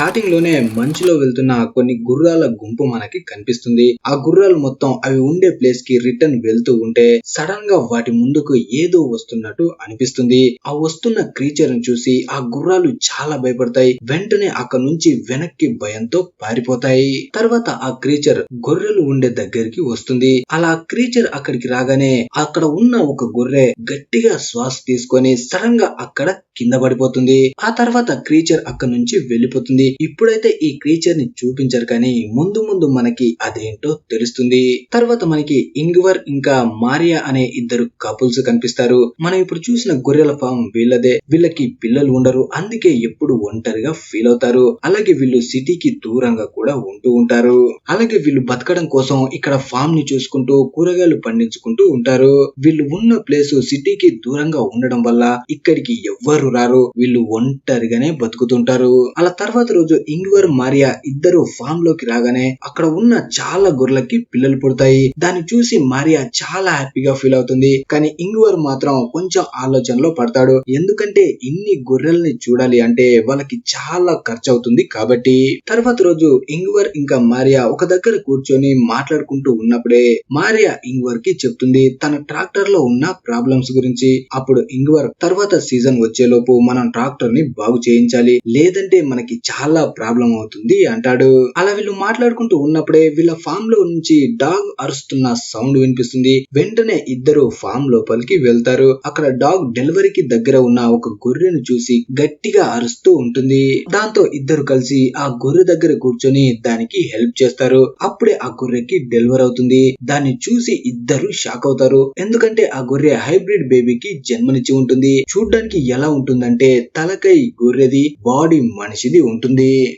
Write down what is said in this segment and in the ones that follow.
స్టార్టింగ్లోనే మంచులో వెళ్తున్న కొన్ని గుర్రాల గుంపు మనకి కనిపిస్తుంది. ఆ గుర్రాలు మొత్తం అవి ఉండే ప్లేస్కి రిటర్న్ వెళ్తూ ఉంటే సడన్గా వాటి ముందుకు ఏదో వస్తున్నట్టు అనిపిస్తుంది. ఆ వస్తున్న క్రీచర్ని చూసి ఆ గుర్రాలు చాలా భయపడతాయి. వెంటనే అక్కడ నుంచి వెనక్కి భయంతో పారిపోతాయి. తర్వాత ఆ క్రీచర్ గొర్రెలు ఉండే దగ్గరికి వస్తుంది. అలా క్రీచర్ అక్కడికి రాగానే అక్కడ ఉన్న ఒక గొర్రె గట్టిగా శ్వాస తీసుకొని సడన్గా అక్కడ కింద పడిపోతుంది. ఆ తర్వాత క్రీచర్ అక్కడ నుంచి వెళ్ళిపోతుంది. ఇప్పుడైతే ఈ క్రీచర్ని చూపించారు కానీ ముందు ముందు మనకి అదేంటో తెలుస్తుంది. తర్వాత మనకి ఇంగ్వర్ ఇంకా మారియా అనే ఇద్దరు కపుల్స్ కనిపిస్తారు. మనం ఇప్పుడు చూసిన గొర్రెల ఫామ్ వీళ్ళదే. వీళ్ళకి పిల్లలు ఉండరు. అందుకే ఎప్పుడు ఒంటరిగా ఫీల్ అవుతారు. అలాగే వీళ్ళు సిటీకి దూరంగా కూడా ఉంటూ ఉంటారు. అలాగే వీళ్ళు బతకడం కోసం ఇక్కడ ఫామ్ని చూసుకుంటూ కూరగాయలు పండించుకుంటూ ఉంటారు. వీళ్ళు ఉన్న ప్లేస్ సిటీకి దూరంగా ఉండడం వల్ల ఇక్కడికి ఎవ్వరు రారు. వీళ్ళు ఒంటరిగానే బతుకుతుంటారు. అలా తర్వాత రోజు ఇంగ్వర్ మారియా ఇద్దరు ఫామ్లోకి రాగానే అక్కడ ఉన్న చాలా గొర్రెలకి పిల్లలు పుడతాయి. దాన్ని చూసి మారియా చాలా హ్యాపీగా ఫీల్ అవుతుంది. కానీ ఇంగ్వర్ మాత్రం కొంచెం ఆలోచనలో పడతాడు. ఎందుకంటే ఇన్ని గొర్రెల్ని చూడాలి అంటే వాళ్ళకి చాలా ఖర్చు అవుతుంది కాబట్టి. తర్వాత రోజు ఇంగ్వర్ ఇంకా మారియా ఒక దగ్గర కూర్చొని మాట్లాడుకుంటూ ఉన్నప్పుడే మారియా ఇంగ్వర్కి చెప్తుంది. తన ట్రాక్టర్లో ఉన్న ప్రాబ్లమ్స్ గురించి. అప్పుడు ఇంగ్వర్ తర్వాత సీజన్ వచ్చేలోపు మనం ట్రాక్టర్ని బాగు చేయించాలి. లేదంటే మనకి చాలా చాలా ప్రాబ్లం అవుతుంది అంటాడు. అలా వీళ్ళు మాట్లాడుకుంటూ ఉన్నప్పుడే వీళ్ళ ఫామ్లో నుంచి డాగ్ అరుస్తున్న సౌండ్ వినిపిస్తుంది. వెంటనే ఇద్దరు ఫామ్ లోపలికి వెళ్తారు. అక్కడ డాగ్ డెలివరీకి దగ్గర ఉన్న ఒక గొర్రెను చూసి గట్టిగా అరుస్తూ ఉంటుంది. దాంతో ఇద్దరు కలిసి ఆ గొర్రె దగ్గర కూర్చొని దానికి హెల్ప్ చేస్తారు. అప్పుడే ఆ గొర్రెకి డెలివర్ అవుతుంది. దాన్ని చూసి ఇద్దరు షాక్ అవుతారు. ఎందుకంటే ఆ గొర్రె హైబ్రిడ్ బేబీకి జన్మనిచ్చి ఉంటుంది. చూడ్డానికి ఎలా ఉంటుందంటే తలకై గొర్రెది బాడీ మనిషిది ఉంటుంది.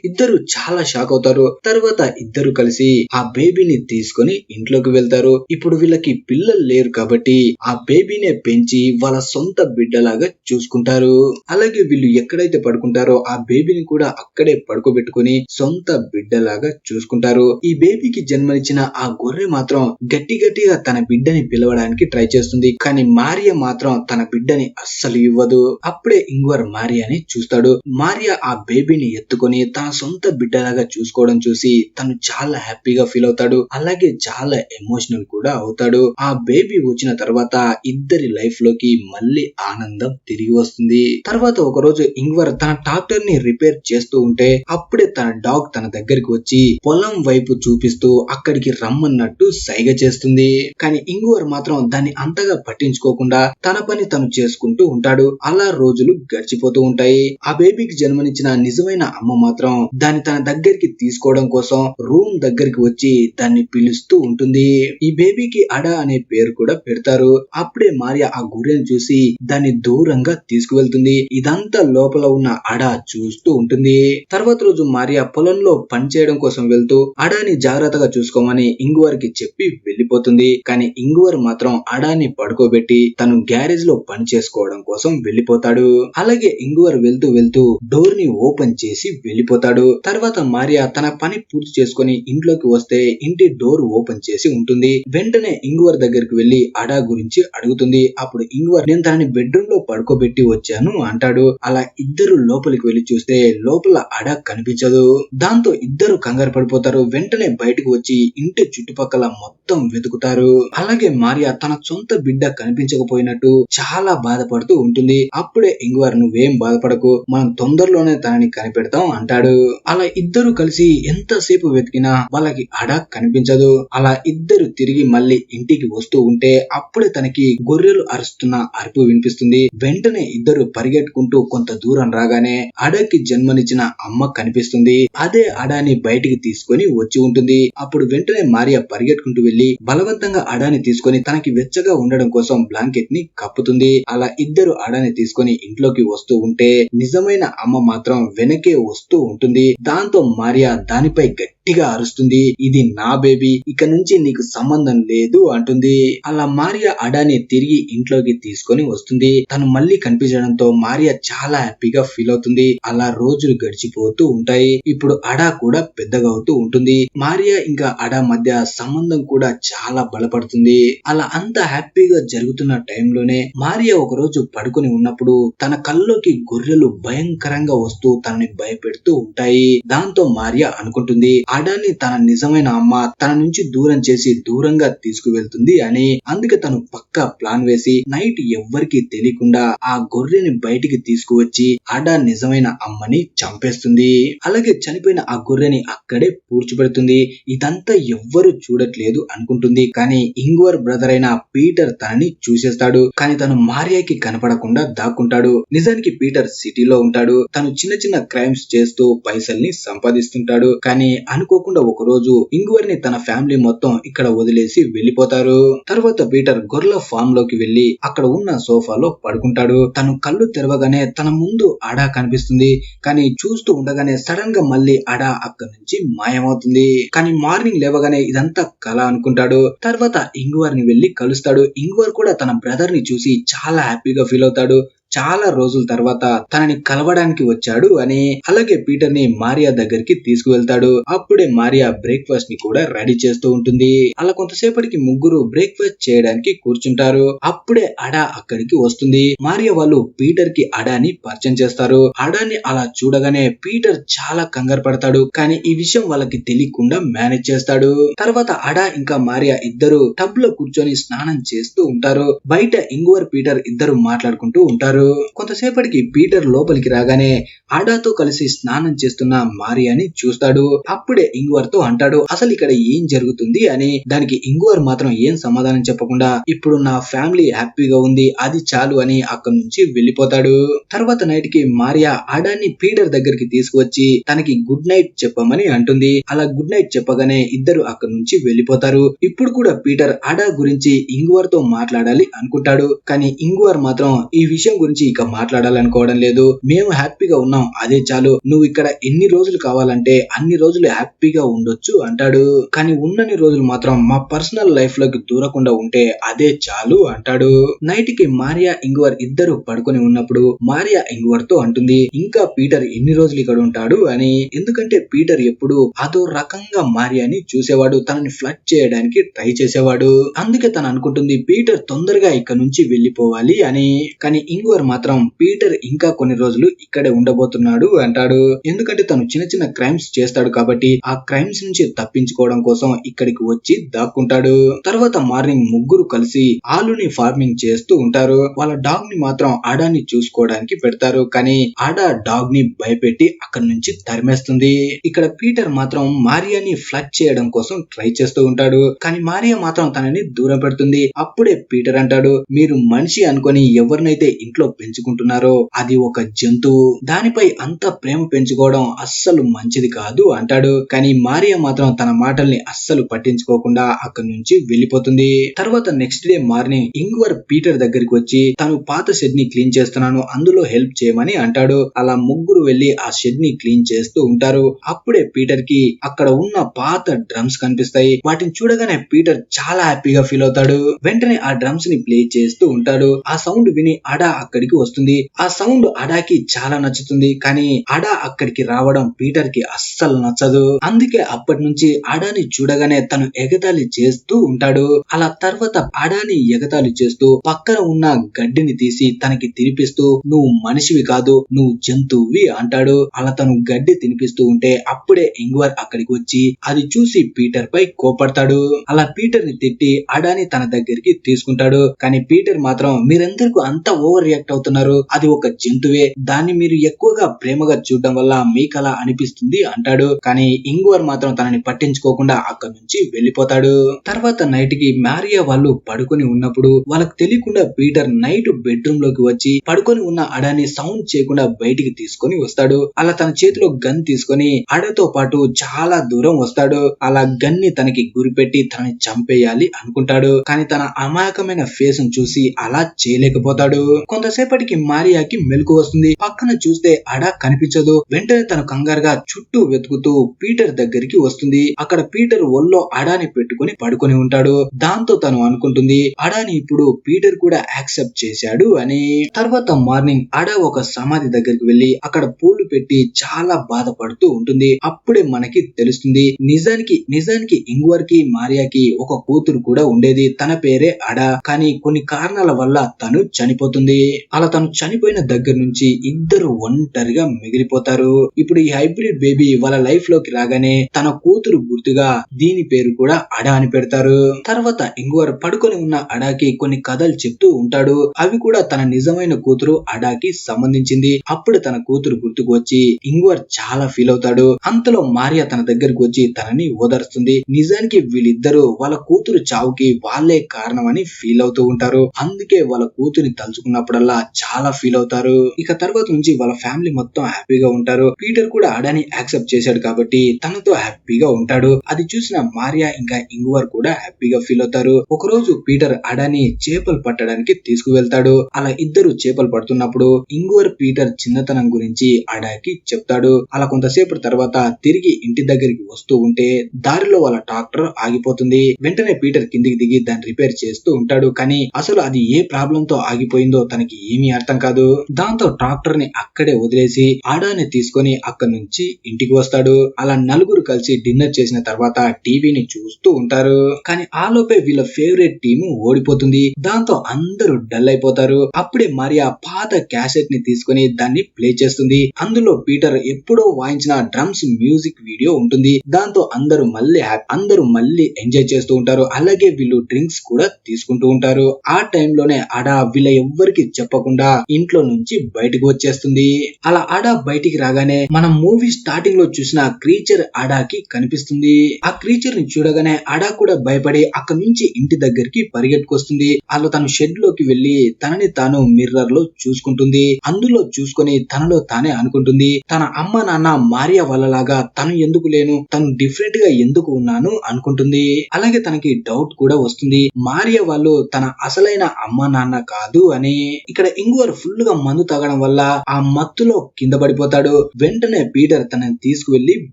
ఇద్దరు చాలా షాక్ అవుతారు. తర్వాత ఇద్దరు కలిసి ఆ బేబీని తీసుకొని ఇంట్లోకి వెళ్తారు. ఇప్పుడు వీళ్ళకి పిల్లలు లేరు కాబట్టి ఆ బేబీనే పెంచి వాళ్ళ సొంత బిడ్డలాగా చూసుకుంటారు. అలాగే వీళ్ళు ఎక్కడైతే పడుకుంటారో ఆ బేబీని కూడా అక్కడే పడుకోబెట్టుకుని సొంత బిడ్డలాగా చూసుకుంటారు. ఈ బేబీకి జన్మనిచ్చిన ఆ గొర్రె మాత్రం గట్టి గట్టిగా తన బిడ్డని పిలవడానికి ట్రై చేస్తుంది. కానీ మారియ మాత్రం తన బిడ్డని అస్సలు ఇవ్వదు. అప్పుడే ఇంగ్వర్ మారియాని చూస్తాడు. మారియా ఆ బేబీని ఎత్తుకొని తన సొంత బిడ్డలాగా చూసుకోవడం చూసి తను చాలా హ్యాపీగా ఫీల్ అవుతాడు. అలాగే చాలా ఎమోషనల్ కూడా అవుతాడు. ఆ బేబీ వచ్చిన తర్వాత ఇద్దరి లైఫ్లోకి మళ్ళీ ఆనందం తిరిగి వస్తుంది. తర్వాత ఒక రోజు ఇంగ్వర్ తన ట్రాక్టర్ని రిపేర్ చేస్తూ ఉంటే అప్పుడే తన డాగ్ తన దగ్గరికి వచ్చి పొలం వైపు చూపిస్తూ అక్కడికి రమ్మన్నట్టు సైగ చేస్తుంది. కానీ ఇంగువర్ మాత్రం దాన్ని అంతగా పట్టించుకోకుండా తన పని తను చేసుకుంటూ ఉంటాడు. అలా రోజులు గడిచిపోతూ ఉంటాయి. ఆ బేబీకి జన్మనిచ్చిన నిజమైన అమ్మ మాత్రం దాన్ని తన దగ్గరికి తీసుకోవడం కోసం రూమ్ దగ్గరికి వచ్చి దాన్ని పిలుస్తూ ఉంటుంది. ఈ బేబీకి అడ అనే పేరు కూడా పెడతారు. అప్పుడే మారియా ఆ గొర్రెను చూసి దాన్ని దూరంగా తీసుకువెళ్తుంది. ఇదంతా లోపల ఉన్న అడ చూస్తూ ఉంటుంది. తర్వాత రోజు మారియా పొలంలో పని చేయడం కోసం వెళ్తూ అడాని జాగ్రత్తగా చూసుకోమని ఇంగువర్కి చెప్పి వెళ్ళిపోతుంది కానీ ఇంగువర్ మాత్రం అడాని పడుకోబెట్టి తను గ్యారేజ్లో పని చేసుకోవడం కోసం వెళ్ళిపోతాడు అలాగే ఇంగువర్ వెళ్తూ వెళ్తూ డోర్ని ఓపెన్ చేసి వెళ్ళిపోతాడు. తర్వాత మారియా తన పని పూర్తి చేసుకొని ఇంట్లోకి వస్తే ఇంటి డోర్ ఓపెన్ చేసి ఉంటుంది. వెంటనే ఇంగువర్ దగ్గరికి వెళ్ళి అడా గురించి అడుగుతుంది. అప్పుడు ఇంగువర్ నేను తనని బెడ్రూమ్లో పడుకోబెట్టి వచ్చాను అంటాడు. అలా ఇద్దరు లోపలికి వెళ్ళి చూస్తే లోపల అడ కనిపించదు. దాంతో ఇద్దరు కంగారు పడిపోతారు. వెంటనే బయటకు వచ్చి ఇంటి చుట్టుపక్కల మొత్తం వెతుకుతారు. అలాగే మారియా తన సొంత బిడ్డ కనిపించకపోయినట్టు చాలా బాధపడుతూ ఉంటుంది. అప్పుడే ఇంగువర్ నువ్వేం బాధపడకు. మనం తొందరలోనే తనని కనిపెడతాం. అంటాడు. అలా ఇద్దరు కలిసి ఎంతసేపు వెతికినా వాళ్ళకి అడ కనిపించదు. అలా ఇద్దరు తిరిగి మళ్ళీ ఇంటికి వస్తూ ఉంటే అప్పుడే తనకి గొర్రెలు అరుస్తున్న అరుపు వినిపిస్తుంది. వెంటనే ఇద్దరు పరిగెట్టుకుంటూ కొంత దూరం రాగానే అడకి జన్మనిచ్చిన అమ్మ కనిపిస్తుంది. అదే అడాని బయటికి తీసుకొని వచ్చి ఉంటుంది. అప్పుడు వెంటనే మారియా పరిగెట్టుకుంటూ వెళ్ళి బలవంతంగా అడాని తీసుకొని తనకి వెచ్చగా ఉండడం కోసం బ్లాంకెట్ని కప్పుతుంది. అలా ఇద్దరు అడాని తీసుకొని ఇంట్లోకి వస్తూ ఉంటే నిజమైన అమ్మ మాత్రం వెనకే వస్తూ ఉంటుంది. దాంతో మారియా దానిపై గట్టిగా అరుస్తుంది. ఇది నా బేబీ ఇక నుంచి నీకు సంబంధం లేదు అంటుంది. అలా మారియా అడాని తిరిగి ఇంట్లోకి తీసుకొని వస్తుంది. తను మళ్ళీ కనిపించడంతో మారియా చాలా హ్యాపీగా ఫీల్ అవుతుంది. అలా రోజులు గడిచిపోతూ ఉంటాయి. ఇప్పుడు అడా కూడా పెద్దగా అవుతూ ఉంటుంది. మారియా ఇంకా అడా మధ్య సంబంధం కూడా చాలా బలపడుతుంది. అలా అంత హ్యాపీగా జరుగుతున్న టైంలోనే మారియా ఒక రోజు పడుకొని ఉన్నప్పుడు తన కల్లోకి గొర్రెలు భయంకరంగా వస్తూ తనని భయపెడు పెడుతూ ఉంటాయి. దాంతో మారియా అనుకుంటుంది అడాని తన నిజమైన అమ్మ తన నుంచి దూరం చేసి దూరంగా తీసుకువెళ్తుంది అని. అందుకే తను పక్క ప్లాన్ వేసి నైట్ ఎవ్వరికి తెలియకుండా ఆ గొర్రెని బయటికి తీసుకువచ్చి అడా నిజమైన అమ్మని చంపేస్తుంది. అలాగే చనిపోయిన ఆ గొర్రెని అక్కడే పూడ్చిపెడుతుంది. ఇదంతా ఎవ్వరు చూడట్లేదు అనుకుంటుంది. కానీ ఇంగ్వర్ బ్రదర్ అయిన పీటర్ తనని చూసేస్తాడు. కానీ తను మారియాకి కనపడకుండా దాక్కుంటాడు. నిజానికి పీటర్ సిటీలో ఉంటాడు. తను చిన్న చిన్న క్రైమ్స్ చేస్తూ పైసల్ని సంపాదిస్తుంటాడు. కానీ అనుకోకుండా ఒక రోజు ఇంగ్వర్ని తన ఫ్యామిలీ మొత్తం ఇక్కడ వదిలేసి వెళ్ళిపోతారు తర్వాత పీటర్ గొర్రెల ఫామ్లోకి వెళ్ళి అక్కడ ఉన్న సోఫాలో పడుకుంటాడు. తను కళ్ళు తెరవగానే తన ముందు అడా కనిపిస్తుంది. కానీ చూస్తూ ఉండగానే సడన్గా మళ్ళీ అడా అక్కడి నుంచి మాయమవుతుంది. కానీ మార్నింగ్ లేవగానే ఇదంతా కళ అనుకుంటాడు. తర్వాత ఇంగ్వర్ని వెళ్ళి కలుస్తాడు. ఇంగ్వర్ కూడా తన బ్రదర్ని చూసి చాలా హ్యాపీగా ఫీల్ అవుతాడు. చాలా రోజుల తర్వాత తనని కలవడానికి వచ్చాడు అని అలాగే పీటర్ని మారియా దగ్గరికి తీసుకువెళ్తాడు. అప్పుడే మారియా బ్రేక్ఫాస్ట్ని కూడా రెడీ చేస్తూ ఉంటుంది. అలా కొంతసేపటికి ముగ్గురు బ్రేక్ఫాస్ట్ చేయడానికి కూర్చుంటారు. అప్పుడే అడా అక్కడికి వస్తుంది. మారియా వాళ్ళు పీటర్కి అడాని పరిచయం చేస్తారు. అడాని అలా చూడగానే పీటర్ చాలా కంగారు పడతాడు. కానీ ఈ విషయం వాళ్ళకి తెలియకుండా మేనేజ్ చేస్తాడు. తర్వాత అడా ఇంకా మారియా ఇద్దరు టబ్లో కూర్చొని స్నానం చేస్తూ ఉంటారు. బయట ఇంగువర్ పీటర్ ఇద్దరు మాట్లాడుకుంటూ ఉంటారు. కొంతసేపటికి పీటర్ లోపలికి రాగానే ఆడాతో కలిసి స్నానం చేస్తున్న మారియాని చూస్తాడు. అప్పుడే ఇంగువర్తో అంటాడు అసలు ఇక్కడ ఏం జరుగుతుంది? అని. దానికి ఇంగువర్ మాత్రం ఏం సమాధానం చెప్పకుండా ఇప్పుడు నా ఫ్యామిలీ హ్యాపీగా ఉంది అది చాలు అని అక్కడి నుంచి వెళ్ళిపోతాడు. తర్వాత నైట్కి మారియా ఆడాన్ని పీటర్ దగ్గరికి తీసుకువచ్చి తనకి గుడ్ నైట్ చెప్పమని అంటుంది. అలా గుడ్ నైట్ చెప్పగానే ఇద్దరు అక్కడి నుంచి వెళ్ళిపోతారు. ఇప్పుడు కూడా పీటర్ ఆడా గురించి ఇంగువర్తో మాట్లాడాలి అనుకుంటాడు. కానీ ఇంగువర్ మాత్రం ఈ విషయం గురించి ఇక మాట్లాడాలనుకోవడం లేదు. మేము హ్యాపీగా ఉన్నాం. అదే చాలు. నువ్వు ఇక్కడ ఎన్ని రోజులు కావాలంటే అన్ని రోజులు హ్యాపీగా ఉండొచ్చు అంటాడు. కానీ ఉన్నన్ని రోజులు మాత్రం మా పర్సనల్ లైఫ్లోకి దూరకుండా ఉంటే అదే చాలు అంటాడు. నైట్కి మారియా ఇంగువర్ ఇద్దరు పడుకొని ఉన్నప్పుడు మారియా ఇంగువర్తో అంటుంది ఇంకా పీటర్ ఎన్ని రోజులు ఇక్కడ ఉంటాడు? అని. ఎందుకంటే పీటర్ ఎప్పుడు అదో రకంగా మారియాని చూసేవాడు. తనని ఫ్లట్ చేయడానికి ట్రై చేసేవాడు. అందుకే తను అనుకుంటుంది పీటర్ తొందరగా ఇక్కడ నుంచి వెళ్ళిపోవాలి అని. కానీ ఇంగువర్ మాత్రం పీటర్ ఇంకా కొన్ని రోజులు ఇక్కడే ఉండబోతున్నాడు అంటాడు. ఎందుకంటే తను చిన్న చిన్న క్రైమ్స్ చేస్తాడు కాబట్టి ఆ క్రైమ్స్ నుంచి తప్పించుకోవడం కోసం ఇక్కడికి వచ్చి దాక్కుంటాడు. తర్వాత మార్నింగ్ ముగ్గురు కలిసి ఆలుని ఫార్మింగ్ చేస్తూ ఉంటారు. వాళ్ళ డాగ్ని మాత్రం ఆడాన్ని చూసుకోవడానికి పెడతారు. కానీ ఆడా డాగ్ని భయపెట్టి అక్కడి నుంచి తరిమేస్తుంది. ఇక్కడ పీటర్ మాత్రం మారియాని ఫ్లడ్ చేయడం కోసం ట్రై చేస్తూ ఉంటాడు. కానీ మారియా మాత్రం తనని దూరం పెడుతుంది. అప్పుడే పీటర్ అంటాడు మీరు మనిషి అనుకొని ఎవరినైతే ఇంట్లో పెంచుకుంటున్నారో అది ఒక జంతువు దానిపై అంత ప్రేమ పెంచుకోవడం అస్సలు మంచిది కాదు అంటాడు. కానీ మారియా మాత్రం తన మాటల్ని అస్సలు పట్టించుకోకుండా అక్కడి నుంచి వెళ్ళిపోతుంది. తర్వాత next day morning Ingvar Peter దగ్గరికి వచ్చి తను పాత షెడ్ని క్లీన్ చేస్తున్నాను అందులో హెల్ప్ చేయమని అంటాడు. అలా ముగ్గురు వెళ్ళి ఆ షెడ్ని క్లీన్ చేస్తూ ఉంటారు. అప్పుడే పీటర్కి అక్కడ ఉన్న పాత డ్రమ్స్ కనిపిస్తాయి. వాటిని చూడగానే పీటర్ చాలా హ్యాపీగా ఫీల్ అవుతాడు. వెంటనే ఆ డ్రమ్స్ని ప్లే చేస్తూ ఉంటాడు. ఆ సౌండ్ విని అడా అక్కడికి వస్తుంది. ఆ సౌండ్ అడాకి చాలా నచ్చుతుంది. కానీ అడా అక్కడికి రావడం పీటర్కి అస్సలు నచ్చదు. అందుకే అప్పటి నుంచి అడాని చూడగానే తను ఎగతాళి చేస్తూ ఉంటాడు. అలా తర్వాత అడాని ఎగతాళి చేస్తూ పక్కన ఉన్న గడ్డిని తీసి తనకి తినిపిస్తూ నువ్వు మనిషివి కాదు నువ్వు జంతువువి అంటాడు. అలా తను గడ్డి తినిపిస్తూ ఉంటే అప్పుడే ఇంగ్వర్ అక్కడికి వచ్చి అది చూసి పీటర్ పై కోపడతాడు. అలా పీటర్ని తిట్టి అడాని తన దగ్గరికి తీసుకుంటాడు. కానీ పీటర్ మాత్రం మీరందరికీ అంత ఓవర్ రియాక్ట్ అవుతున్నారు. అది ఒక జంతువే. దాన్ని మీరు ఎక్కువగా ప్రేమగా చూడడం వల్ల మీకు అలా అనిపిస్తుంది అంటాడు. కానీ ఇంగువర్ మాత్రం తనని పట్టించుకోకుండా అక్కడి నుంచి వెళ్ళిపోతాడు. తర్వాత నైట్కి మారియా వాళ్ళు పడుకొని ఉన్నప్పుడు వాళ్ళకి తెలియకుండా పీటర్ నైట్ బెడ్రూమ్లోకి వచ్చి పడుకొని ఉన్న అడాని సౌండ్ చేయకుండా బయటికి తీసుకొని వస్తాడు. అలా తన చేతిలో గన్ తీసుకొని అడతో పాటు చాలా దూరం వస్తాడు. అలా గన్ని తనకి గురిపెట్టి తనని చంపేయాలి అనుకుంటాడు. కానీ తన అమాయకమైన ఫేస్ను చూసి అలా చేయలేకపోతాడు. కాసేపటికి మారియాకి మెలకు వస్తుంది. పక్కన చూస్తే అడ కనిపించదు. వెంటనే తను కంగారుగా చుట్టూ వెతుకుతూ పీటర్ దగ్గరికి వస్తుంది. అక్కడ పీటర్ ఒళ్ళో అడాని పెట్టుకుని పడుకొని ఉంటాడు. దాంతో తను అనుకుంటుంది అడాని ఇప్పుడు పీటర్ కూడా యాక్సెప్ట్ చేశాడు అని. తర్వాత మార్నింగ్ అడ ఒక సమాధి దగ్గరికి వెళ్ళి అక్కడ పూలు పెట్టి చాలా బాధపడుతూ ఉంటుంది. అప్పుడే మనకి తెలుస్తుంది నిజానికి నిజానికి ఇంగ్వర్కి మారియాకి ఒక కూతురు కూడా ఉండేది. తన పేరే అడ. కానీ కొన్ని కారణాల వల్ల తను చనిపోతుంది. అలా తను చనిపోయిన దగ్గర నుంచి ఇద్దరు ఒంటరిగా మిగిలిపోతారు. ఇప్పుడు ఈ హైబ్రిడ్ బేబీ వాళ్ళ లైఫ్లోకి రాగానే తన కూతురు గుర్తుగా దీని పేరు కూడా అడా అని పెడతారు. తర్వాత ఇంగువర్ పడుకొని ఉన్న అడాకి కొన్ని కథలు చెప్తూ ఉంటాడు. అవి కూడా తన నిజమైన కూతురు అడాకి సంబంధించింది. అప్పుడు తన కూతురు గుర్తుకు వచ్చి ఇంగువర్ చాలా ఫీల్ అవుతాడు. అంతలో మారియా తన దగ్గరకు వచ్చి తనని ఓదారుస్తుంది. నిజానికి వీళ్ళిద్దరూ వాళ్ళ కూతురు చావుకి వాళ్ళే కారణమని ఫీల్ అవుతూ ఉంటారు. అందుకే వాళ్ళ కూతురిని తలుచుకున్నప్పుడల్లా చాలా ఫీల్ అవుతారు. ఇక తర్వాత నుంచి వాళ్ళ ఫ్యామిలీ మొత్తం హ్యాపీగా ఉంటారు. పీటర్ కూడా అడాని యాక్సెప్ట్ చేశాడు కాబట్టి తనతో హ్యాపీగా ఉంటాడు. అది చూసిన మారియా ఇంకా ఇంగువర్ కూడా హ్యాపీగా ఫీల్ అవుతారు. ఒక రోజు పీటర్ అడాని చేపలు పట్టడానికి తీసుకువెళ్తాడు. అలా ఇద్దరు చేపలు పడుతున్నప్పుడు ఇంగువర్ పీటర్ చిన్నతనం గురించి అడాకి చెప్తాడు. అలా కొంతసేపు తర్వాత తిరిగి ఇంటి దగ్గరికి వస్తూ ఉంటే దారిలో వాళ్ళ ట్రాక్టర్ ఆగిపోతుంది. వెంటనే పీటర్ కిందికి దిగి దాన్ని రిపేర్ చేస్తూ ఉంటాడు. కానీ అసలు అది ఏ ప్రాబ్లం తో ఆగిపోయిందో తనకి ఏమీ అర్థం కాదు. దాంతో ట్రాక్టర్ని అక్కడే వదిలేసి ఆడాని తీసుకొని అక్కడి నుంచి ఇంటికి వస్తాడు. అలా నలుగురు కలిసి డిన్నర్ చేసిన తర్వాత టీవీని చూస్తూ ఉంటారు. కానీ ఆలోపే వీళ్ళ ఫేవరెట్ టీము ఓడిపోతుంది. దాంతో అందరూ డల్ అయిపోతారు. అప్పుడే మరియా పాత క్యాసెట్ని తీసుకొని దాన్ని ప్లే చేస్తుంది. అందులో పీటర్ ఎప్పుడో వాయించిన డ్రమ్స్ మ్యూజిక్ వీడియో ఉంటుంది. దాంతో అందరూ మళ్ళీ అందరూ మళ్ళీ ఎంజాయ్ చేస్తూ ఉంటారు. అలాగే వీళ్ళు డ్రింక్స్ కూడా తీసుకుంటూ ఉంటారు. ఆ టైంలోనే అడా వీళ్ళ ఎవ్వరికి చెప్పకుండా ఇంట్లో నుంచి బయటకు వచ్చేస్తుంది. అలా అడా బయటికి రాగానే మనం మూవీ స్టార్టింగ్లో చూసిన క్రీచర్ అడాకి కనిపిస్తుంది. ఆ క్రీచర్ని చూడగానే అడా కూడా భయపడి అక్కడి నుంచి ఇంటి దగ్గరికి పరిగెట్టుకొస్తుంది. అలా తను షెడ్లోకి వెళ్ళి తనని తాను మిర్రర్లో చూసుకుంటుంది. అందులో చూసుకొని తనలో తానే అనుకుంటుంది. తన అమ్మ నాన్న మారియా వాళ్ళలాగా తను ఎందుకు లేను తను డిఫరెంట్గా ఎందుకు ఉన్నాను అనుకుంటుంది. అలాగే తనకి డౌట్ కూడా వస్తుంది. మారియా వాళ్ళు తన అసలైన అమ్మ నాన్న కాదు అని ఇక్కడ ఇంగువర్ ఫుల్గా మందు తాగడం వల్ల ఆ మత్తులో కింద పడిపోతాడు. వెంటనే పీటర్ తనని తీసుకువెళ్ళి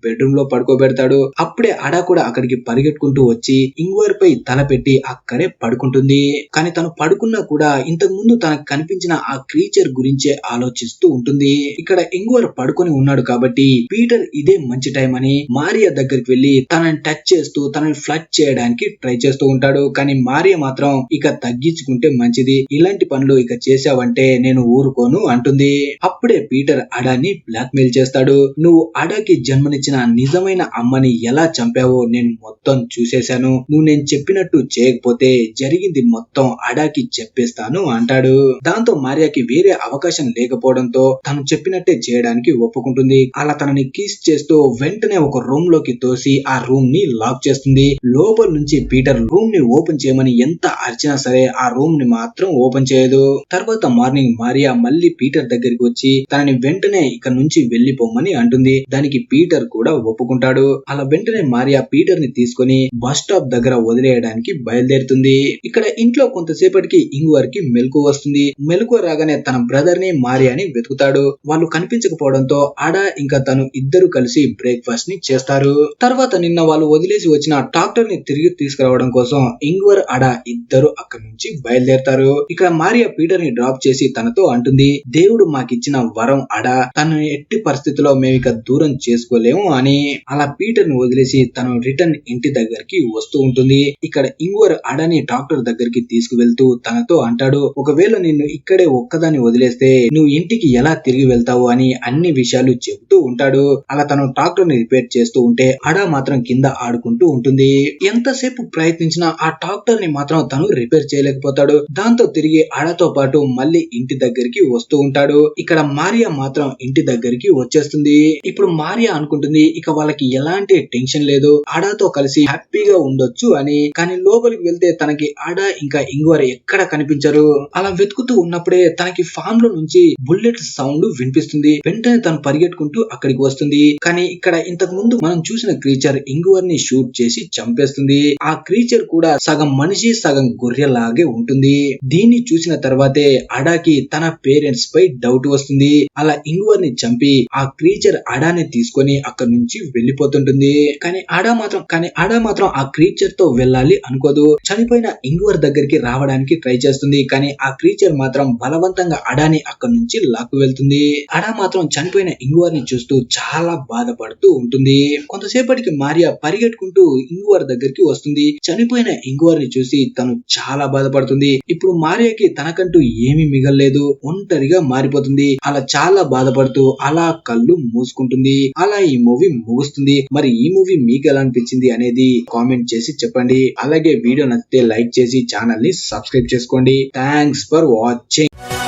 బెడ్రూమ్లో పడుకోబెడతాడు. అప్పుడే అడా కూడా అక్కడికి పరిగెట్టుకుంటూ వచ్చి ఇంగువర్ పై తల పెట్టి అక్కడే పడుకుంటుంది. కానీ తను పడుకున్నా కూడా ఇంతకు ముందు తనకు కనిపించిన ఆ క్రీచర్ గురించే ఆలోచిస్తూ ఉంటుంది. ఇక్కడ ఇంగువర్ పడుకొని ఉన్నాడు కాబట్టి పీటర్ ఇదే మంచి టైం అని మారియా దగ్గరికి వెళ్ళి తనని టచ్ చేస్తూ తనని ఫ్లట్ చేయడానికి ట్రై చేస్తూ ఉంటాడు. కానీ మారియా మాత్రం ఇక తగ్గించుకుంటే మంచిది. ఇలాంటి పనులు ఇక చేసావంటే నేను ఊరుకోను అంటుంది. అప్పుడే పీటర్ అడాని బ్లాక్మెయిల్ చేస్తాడు. నువ్వు అడాకి జన్మనిచ్చిన నిజమైన అమ్మని ఎలా చంపావో నేను మొత్తం చూసేశాను. నువ్వు నేను చెప్పినట్టు చేయకపోతే జరిగింది మొత్తం అడాకి చెప్పేస్తాను అంటాడు. దాంతో మారియాకి వేరే అవకాశం లేకపోవడంతో తను చెప్పినట్టే చేయడానికి ఒప్పుకుంటుంది. అలా తనని కిస్ చేస్తూ వెంటనే ఒక రూమ్లోకి తోసి ఆ రూమ్ని లాక్ చేస్తుంది. లోపల నుంచి పీటర్ రూమ్ని ఓపెన్ చేయమని ఎంత అరిచినా సరే ఆ రూమ్ని మాత్రం ఓపెన్ చేయదు. తర్వాత మార్నింగ్ మారియా మళ్ళీ పీటర్ దగ్గరికి వచ్చి తనని వెంటనే ఇక్కడ నుంచి వెళ్ళిపోమని అంటుంది. దానికి పీటర్ కూడా ఒప్పుకుంటాడు. అలా వెంటనే మారియా పీటర్ని తీసుకొని బస్ స్టాప్ దగ్గర వదిలేయడానికి బయలుదేరుతుంది. ఇక్కడ ఇంట్లో కొంతసేపటికి ఇంగువర్కి మెలకు వస్తుంది. మెలకు రాగానే తన బ్రదర్ని మారియాని వెతుకుతాడు. వాళ్ళు కనిపించకపోవడంతో ఆడా ఇంకా తను ఇద్దరు కలిసి బ్రేక్ఫాస్ట్ని చేస్తారు. తర్వాత నిన్న వాళ్ళు వదిలేసి వచ్చిన ట్రాక్టర్ని తిరిగి తీసుకురావడం కోసం ఇంగువర్ అడా ఇద్దరు అక్కడి నుంచి బయలుదేరతారు. ఇక్కడ మారియా పీటర్ని డ్రాప్ చేసి తనతో అంటుంది దేవుడు మాకిచ్చిన వరం అడా తను ఎట్టి పరిస్థితిలో మేము ఇక దూరం చేసుకోలేము అని. అలా పీటర్ని వదిలేసి తను రిటర్న్ ఇంటి దగ్గరికి వస్తూ ఉంటుంది. ఇక్కడ ఇంగువర్ అడని డాక్టర్ దగ్గరికి తీసుకువెళ్తూ తనతో అంటాడు ఒకవేళ నిన్ను ఇక్కడే ఒక్కదాన్ని వదిలేస్తే నువ్వు ఇంటికి ఎలా తిరిగి వెళ్తావు అని అన్ని విషయాలు చెబుతూ ఉంటాడు. అలా తను ట్రాక్టర్ని రిపేర్ చేస్తూ ఉంటే అడా మాత్రం కింద ఆడుకుంటూ ఉంటుంది. ఎంతసేపు ప్రయత్నించినా ఆ ట్రాక్టర్ని మాత్రం తను రిపేర్ చేయలేకపోతాడు. దాంతో తిరిగి అడతో పాటు మళ్ళీ ఇంటి దగ్గరికి వస్తూ ఉంటాడు. ఇక్కడ మారియా మాత్రం ఇంటి దగ్గరికి వచ్చేస్తుంది. ఇప్పుడు మారియా అనుకుంటుంది ఇక వాళ్ళకి ఎలాంటి టెన్షన్ లేదు. ఆడాతో కలిసి హ్యాపీగా ఉండొచ్చు అని. కానీ లోపలికి వెళ్తే తనకి ఆడా ఇంకా ఇంగువర్ ఎక్కడ కనిపించరు. అలా వెతుకుతూ ఉన్నప్పుడే తనకి ఫామ్లో నుంచి బుల్లెట్ సౌండ్ వినిపిస్తుంది. వెంటనే తను పరిగెట్టుకుంటూ అక్కడికి వస్తుంది. కానీ ఇక్కడ ఇంతకు ముందు మనం చూసిన క్రీచర్ ఇంగువర్ని షూట్ చేసి చంపేస్తుంది. ఆ క్రీచర్ కూడా సగం మనిషి సగం గొర్రెలాగే ఉంటుంది. దీన్ని చూసిన తర్వాతే అడాకి తన పేరెంట్స్ పై డౌట్ వస్తుంది. అలా ఇంగువర్ని చంపి ఆ క్రీచర్ అడాని తీసుకొని అక్కడి నుంచి వెళ్ళిపోతుంటుంది. కానీ అడా మాత్రం కానీ అడా మాత్రం ఆ క్రీచర్తో వెళ్ళాలి అనుకోదు. చనిపోయిన ఇంగువర్ దగ్గరికి రావడానికి ట్రై చేస్తుంది. కానీ ఆ క్రీచర్ మాత్రం బలవంతంగా అడాని అక్కడి నుంచి లాక్కు వెళ్తుంది. అడా మాత్రం చనిపోయిన ఇంగువర్ని చూస్తూ చాలా బాధపడుతూ ఉంటుంది. కొంతసేపటికి మారియా పరిగెట్టుకుంటూ ఇంగువర్ దగ్గరికి వస్తుంది. చనిపోయిన ఇంగువర్ని చూసి తను చాలా బాధపడుతుంది. ఇప్పుడు మారియాకి తనకంటూ ఏమి ఏమీ మిగల్లేదు. ఒంటరిగా మారిపోతుంది. అలా చాలా బాధపడుతూ అలా కళ్ళు మూసుకుంటుంది. అలా ఈ మూవీ ముగుస్తుంది. మరి ఈ మూవీ మీకు ఎలా అనిపించింది అనేది కామెంట్ చేసి చెప్పండి. అలాగే వీడియో నచ్చితే లైక్ చేసి ఛానల్ని సబ్స్క్రైబ్ చేసుకోండి. Thanks for watching.